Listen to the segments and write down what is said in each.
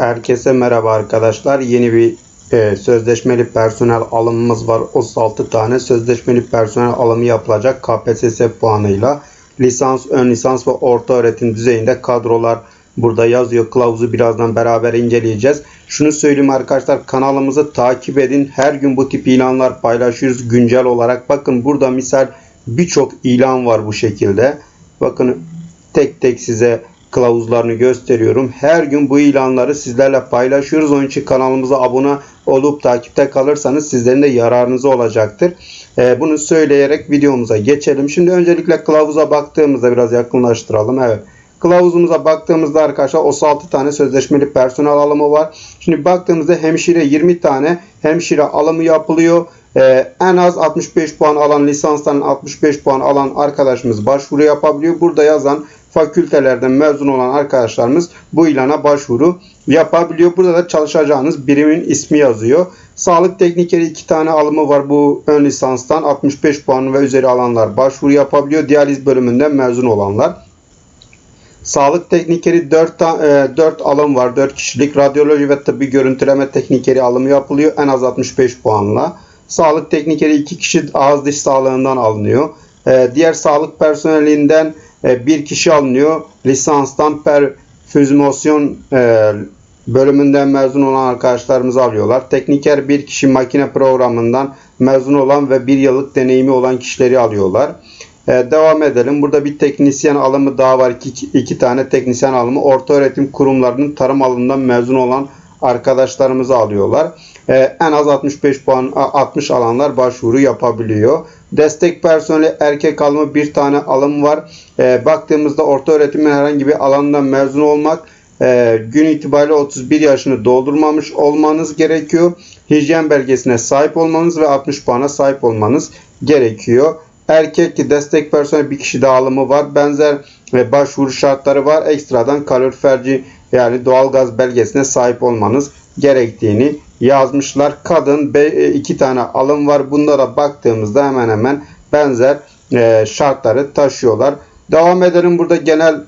Herkese merhaba arkadaşlar. Yeni bir e, sözleşmeli personel alımımız var. 36 tane sözleşmeli personel alımı yapılacak KPSS puanıyla. Lisans, ön lisans ve orta öğretim düzeyinde kadrolar burada yazıyor. Kılavuzu birazdan beraber inceleyeceğiz. Şunu söyleyeyim arkadaşlar kanalımızı takip edin. Her gün bu tip ilanlar paylaşıyoruz güncel olarak. Bakın burada misal birçok ilan var bu şekilde. Bakın tek tek size kılavuzlarını gösteriyorum. Her gün bu ilanları sizlerle paylaşıyoruz. Onun için kanalımıza abone olup takipte kalırsanız sizlerin de yararınıza olacaktır. Ee, bunu söyleyerek videomuza geçelim. Şimdi öncelikle kılavuza baktığımızda biraz yakınlaştıralım. Evet. Kılavuzumuza baktığımızda arkadaşlar 36 tane sözleşmeli personel alımı var. Şimdi baktığımızda hemşire 20 tane hemşire alımı yapılıyor. Ee, en az 65 puan alan lisanstan 65 puan alan arkadaşımız başvuru yapabiliyor. Burada yazan fakültelerden mezun olan arkadaşlarımız bu ilana başvuru yapabiliyor. Burada da çalışacağınız birimin ismi yazıyor. Sağlık teknikeri iki tane alımı var bu ön lisanstan 65 puan ve üzeri alanlar başvuru yapabiliyor. Diyaliz bölümünden mezun olanlar. Sağlık teknikeri 4, 4 alım var. 4 kişilik. Radyoloji ve tıbbi görüntüleme teknikeri alımı yapılıyor. En az 65 puanla. Sağlık teknikeri 2 kişi ağız diş sağlığından alınıyor. Ee, diğer sağlık personelinden e, bir kişi alınıyor. Lisanstan perfüzmasyon e, bölümünden mezun olan arkadaşlarımızı alıyorlar. Tekniker bir kişi makine programından mezun olan ve bir yıllık deneyimi olan kişileri alıyorlar. Ee, devam edelim. Burada bir teknisyen alımı daha var. İki, iki tane teknisyen alımı. Orta öğretim kurumlarının tarım alanından mezun olan arkadaşlarımızı alıyorlar. Ee, en az 65 puan 60 alanlar başvuru yapabiliyor. Destek personeli erkek alımı bir tane alım var. Ee, baktığımızda orta öğretimin herhangi bir alanından mezun olmak e, gün itibariyle 31 yaşını doldurmamış olmanız gerekiyor. Hijyen belgesine sahip olmanız ve 60 puana sahip olmanız gerekiyor. Erkek destek personeli bir kişi daha alımı var. Benzer ve başvuru şartları var. Ekstradan kaloriferci yani doğalgaz belgesine sahip olmanız gerektiğini yazmışlar. Kadın e, iki tane alım var. Bunlara baktığımızda hemen hemen benzer e, şartları taşıyorlar. Devam edelim. Burada genel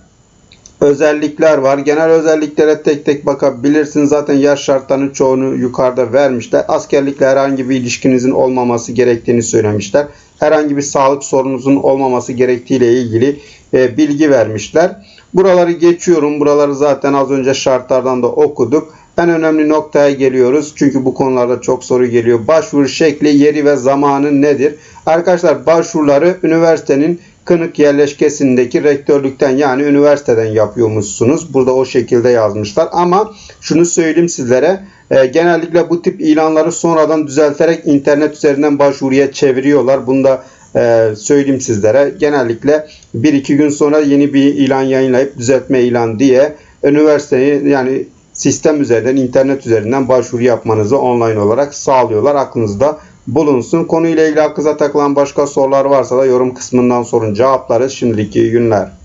özellikler var. Genel özelliklere tek tek bakabilirsiniz. Zaten yaş şartlarının çoğunu yukarıda vermişler. Askerlikle herhangi bir ilişkinizin olmaması gerektiğini söylemişler. Herhangi bir sağlık sorununuzun olmaması gerektiğiyle ilgili e, bilgi vermişler. Buraları geçiyorum. Buraları zaten az önce şartlardan da okuduk. En önemli noktaya geliyoruz. Çünkü bu konularda çok soru geliyor. Başvuru şekli, yeri ve zamanı nedir? Arkadaşlar başvuruları üniversitenin Kınık yerleşkesindeki rektörlükten yani üniversiteden yapıyormuşsunuz. Burada o şekilde yazmışlar. Ama şunu söyleyeyim sizlere. E, genellikle bu tip ilanları sonradan düzelterek internet üzerinden başvuruya çeviriyorlar. Bunu da e, söyleyeyim sizlere. Genellikle 1-2 gün sonra yeni bir ilan yayınlayıp düzeltme ilan diye üniversiteyi yani sistem üzerinden, internet üzerinden başvuru yapmanızı online olarak sağlıyorlar. Aklınızda bulunsun. Konuyla ilgili aklınıza takılan başka sorular varsa da yorum kısmından sorun cevaplarız. Şimdilik iyi günler.